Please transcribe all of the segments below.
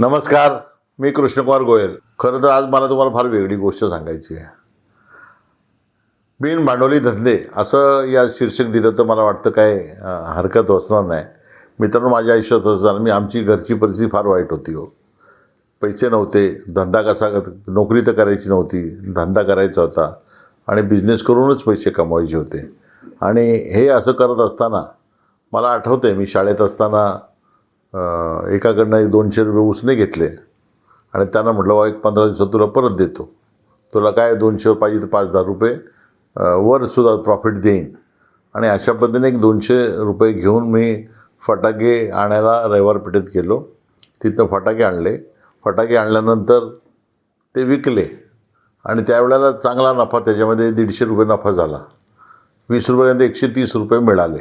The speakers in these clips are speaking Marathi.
नमस्कार मी कृष्णकुमार गोयल. खरं तर आज मला तुम्हाला फार वेगळी गोष्ट सांगायची आहे. बिन भांडवली धंदे असं या शीर्षक दिलं तर मला वाटतं काय हरकत असणार नाही. मित्रांनो माझ्या आयुष्यात असताना झालं मी आमची घरची परिस्थिती फार वाईट होती हो. पैसे नव्हते धंदा कसा नोकरी तर करायची नव्हती धंदा करायचा होता. आणि बिझनेस करूनच पैसे कमवायचे होते. आणि हे असं करत असताना मला आठवतं आहे मी शाळेत असताना एकाकडनं एक दोनशे रुपये उसने घेतले आणि त्यांना म्हटलं बा एक पंधरा दिवसात तुला परत देतो. तुला काय दोनशे पाहिजे तर पाच दहा रुपये वरसुद्धा प्रॉफिट देईन. आणि अशा पद्धतीने एक दोनशे रुपये घेऊन मी फटाके आणायला रविवार पेठेत गेलो. तिथं फटाके आणले. फटाके आणल्यानंतर ते विकले. आणि त्यावेळेला चांगला नफा त्याच्यामध्ये दीडशे रुपये नफा झाला. वीस रुपयामध्ये एकशे तीस रुपये मिळाले.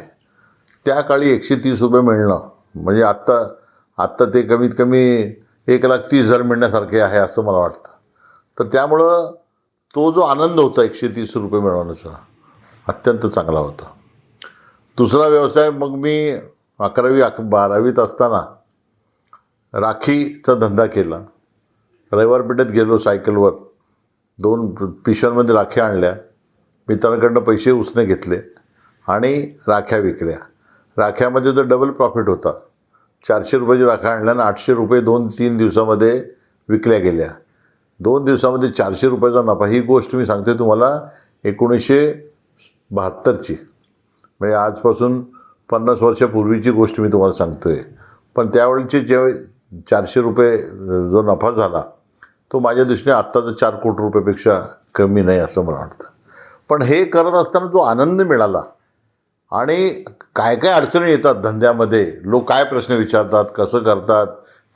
त्या काळी एकशे तीस रुपये मिळणं म्हणजे आत्ता आत्ता ते कमीत कमी एक लाख तीस हजार मिळण्यासारखे आहे असं मला वाटतं. तर त्यामुळं तो जो आनंद होता एकशे तीस रुपये मिळवण्याचा अत्यंत चांगला होता. दुसरा व्यवसाय मग मी अकरावी अक बारावीत असताना राखीचा धंदा केला. रविवार पेठेत गेलो सायकलवर. दोन पिशव्यांमध्ये राख्या आणल्या. मित्रांकडनं पैसे उसने घेतले आणि राख्या विकल्या. राख्यामध्ये तर डबल प्रॉफिट होता. चारशे रुपयाची राख्या आणल्यानं आठशे रुपये दोन तीन दिवसामध्ये विकल्या गेल्या. दोन दिवसामध्ये चारशे रुपयाचा नफा. ही गोष्ट मी सांगते तुम्हाला एकोणीसशे बहात्तरची. म्हणजे आजपासून पन्नास वर्षापूर्वीची गोष्ट मी तुम्हाला सांगतो आहे पण त्यावेळेचे जे चारशे रुपये जो नफा झाला तो माझ्या दृष्टीने आत्ताचा चार कोटी रुपयापेक्षा कमी नाही असं मला वाटतं. पण हे करत असताना जो आनंद मिळाला आणि काय काय अडचणी येतात धंद्यामध्ये? लोक काय प्रश्न विचारतात? कसं करतात?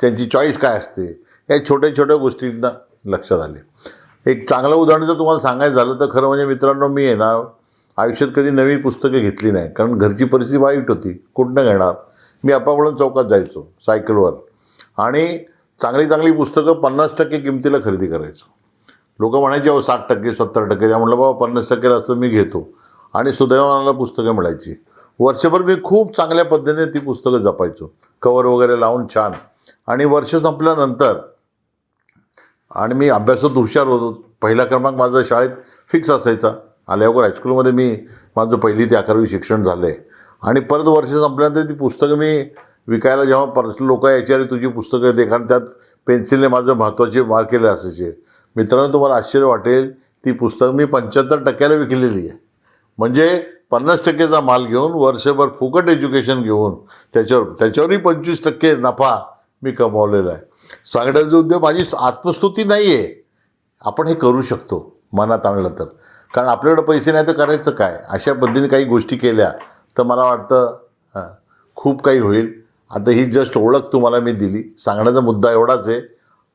त्यांची चॉईस काय असते? या छोट्या छोट्या गोष्टींना लक्षात आले. एक चांगलं उदाहरण जर तुम्हाला सांगायचं झालं तर खरं म्हणजे मित्रांनो मी आहे ना आयुष्यात कधी नवी पुस्तकं घेतली नाही. कारण घरची परिस्थिती वाईट होती. कुठनं घेणार? मी अपाकडून चौकात जायचो सायकलवर. आणि चांगली चांगली पुस्तकं पन्नास टक्के किमतीला खरेदी करायचो. लोक म्हणायचे अहो साठ टक्के सत्तर टक्के. त्या म्हटलं बाबा पन्नास टक्केला असं मी घेतो. आणि सुदैवानाला पुस्तकं मिळायची. वर्षभर मी खूप चांगल्या पद्धतीने ती पुस्तकं जपायचो. कवर वगैरे लावून छान. आणि वर्ष संपल्यानंतर आणि मी अभ्यासात हुशार होतो. पहिला क्रमांक माझा शाळेत फिक्स असायचा. आल्यावर हायस्कूलमध्ये मी माझं पहिली ते अकरावी शिक्षण झालं आहे आणि परत वर्ष संपल्यानंतर ती पुस्तकं मी विकायला जेव्हा परत लोक यायची अरे तुझी पुस्तकं दे कारण त्यात पेन्सिलने माझं महत्त्वाचे मार्क केले असायचे. मित्रांनो तुम्हाला आश्चर्य वाटेल ती पुस्तकं मी पंच्याहत्तर टक्क्याला विकलेली आहे. म्हणजे पन्नास टक्केचा माल घेऊन वर्षभर फुकट एज्युकेशन घेऊन त्याच्यावर त्याच्यावरही पंचवीस टक्के नफा मी कमावलेला आहे. सांगण्याचा उद्योग माझी आत्मस्तुती नाही आहे आपण हे करू शकतो मनात आणलं तर. कारण आपल्याकडं पैसे नाही तर करायचं काय? अशा पद्धतीने काही गोष्टी केल्या तर मला वाटतं खूप काही होईल. आता ही जस्ट ओळख तुम्हाला मी दिली. सांगण्याचा मुद्दा एवढाच आहे.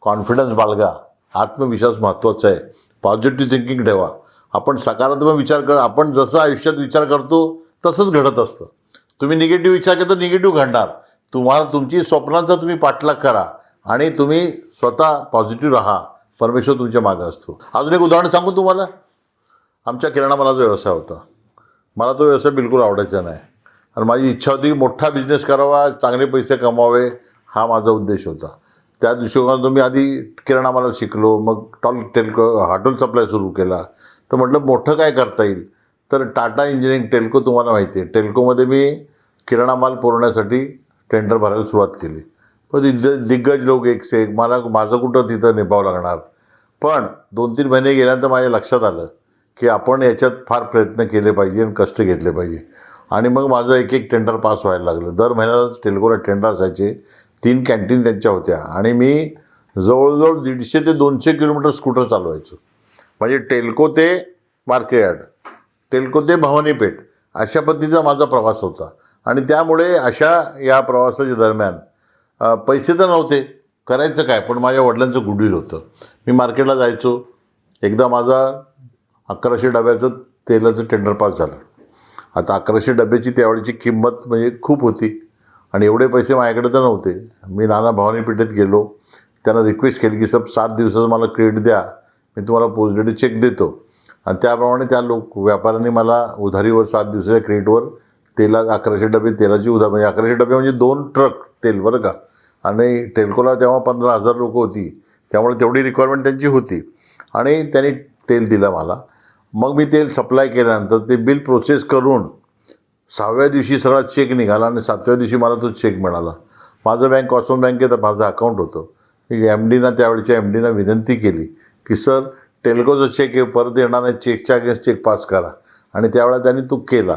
कॉन्फिडन्स बाळगा. आत्मविश्वास महत्त्वाचा आहे. पॉझिटिव्ह थिंकिंग ठेवा. आपण सकारात्मक विचार कर आपण जसं आयुष्यात विचार करतो तसंच घडत असतं. तुम्ही निगेटिव्ह विचार केला तर निगेटिव्ह घडणार. तुम्हाला तुमची स्वप्नांचा तुम्ही पाठलाग करा आणि तुम्ही स्वतः पॉझिटिव्ह राहा. परमेश्वर तुमच्या मागं असतो. अजून एक उदाहरण सांगू तुम्हाला? आमच्या किराणा मालाचा व्यवसाय होता. मला तो व्यवसाय बिलकुल आवडायचा नाही. आणि माझी इच्छा होती की मोठा बिझनेस करावा चांगले पैसे कमावे हा माझा उद्देश होता. त्या दिवशी मी आधी किराणा मालात शिकलो. मग टॉल टेल हॉटेल सप्लाय सुरू केला. तर म्हटलं मोठं काय करता येईल? तर टाटा इंजिनिअरिंग टेल्को तुम्हाला माहिती आहे. टेल्कोमध्ये मी किराणा माल पुरवण्यासाठी टेंडर भरायला सुरुवात केली. पण दिग्ग दिग्गज लोक एक से एक मला माझं कुठं तिथं निभावं लागणार? पण दोन तीन महिने गेल्यानंतर माझ्या लक्षात आलं की आपण याच्यात फार प्रयत्न केले पाहिजे आणि कष्ट घेतले पाहिजे. आणि मग माझं एक एक टेंडर पास व्हायला लागलं. दर महिन्याला टेल्कोला टेंडर असायचे. तीन कॅन्टीन त्यांच्या होत्या. आणि मी जवळजवळ दीडशे ते दोनशे किलोमीटर स्कूटर चालवायचो. म्हणजे टेल्को ते मार्केट टेल्को ते भवानी पेठ अशा पद्धतीचा माझा प्रवास होता. आणि त्यामुळे अशा या प्रवासाच्या दरम्यान पैसे तर नव्हते करायचं काय पण माझ्या वडिलांचं गुडविल होतं. मी मार्केटला जायचो. एकदा माझा अकराशे डब्याचं तेलाचं टेंडर पास झालं. आता अकराशे डब्याची त्यावेळेची किंमत म्हणजे खूप होती. आणि एवढे पैसे माझ्याकडे तर नव्हते. मी नाना भवानी पेठेत गेलो. त्यांना रिक्वेस्ट केली की सब सात दिवसाचं मला क्रेडिट द्या. मी तुम्हाला पोस्ट चेक देतो. आणि त्याप्रमाणे त्या लोक व्यापाऱ्यांनी मला उधारीवर सात दिवसाच्या क्रेडिटवर तेला अकराशे डबे तेलाची उधार म्हणजे अकराशे डबे म्हणजे दोन ट्रक तेल बरं का? आणि टेल्कोला तेव्हा पंधरा हजार लोक होती. त्यामुळे तेवढी रिक्वायरमेंट त्यांची होती. आणि त्यांनी तेल दिलं मला. मग मी तेल सप्लाय केल्यानंतर ते बिल प्रोसेस करून सहाव्या दिवशी सगळा चेक निघाला आणि सातव्या दिवशी मला तो चेक मिळाला. माझं बँक कॉस्मो बँकेत माझं अकाउंट होतं. मी एम डीना त्यावेळच्या एम डीना विनंती केली. की सर टेल्कोचा चेक आहे परत येणार नाही चेकच्या अगेन्स्ट चेक पास करा. आणि त्यावेळेला त्यांनी तो केला.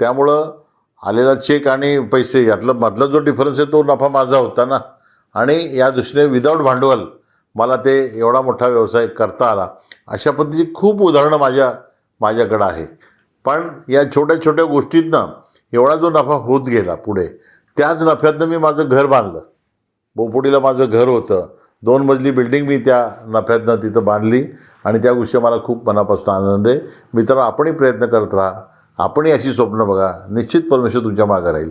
त्यामुळं आलेला चेक आणि पैसे यातला मधला जो डिफरन्स आहे तो नफा माझा होता ना. आणि या दृष्टीने विदाऊट भांडवल मला ते एवढा मोठा व्यवसाय करता आला. अशा पद्धतीची खूप उदाहरणं माझ्या माझ्याकडं आहे. पण या छोट्या छोट्या गोष्टीतनं एवढा जो नफा होत गेला पुढे त्याच नफ्यातनं मी माझं घर बांधलं. बोपुडीला माझं घर होतं. दोन मजली बिल्डिंग मी त्या नफ्यातनं तिथं बांधली आणि त्या गोष्टी मला खूप मनापासून आनंद आहे. मित्रांनो आपणही प्रयत्न करत राहा. आपणही अशी स्वप्न बघा. निश्चित परमेश्वर तुमच्या मागं राहील.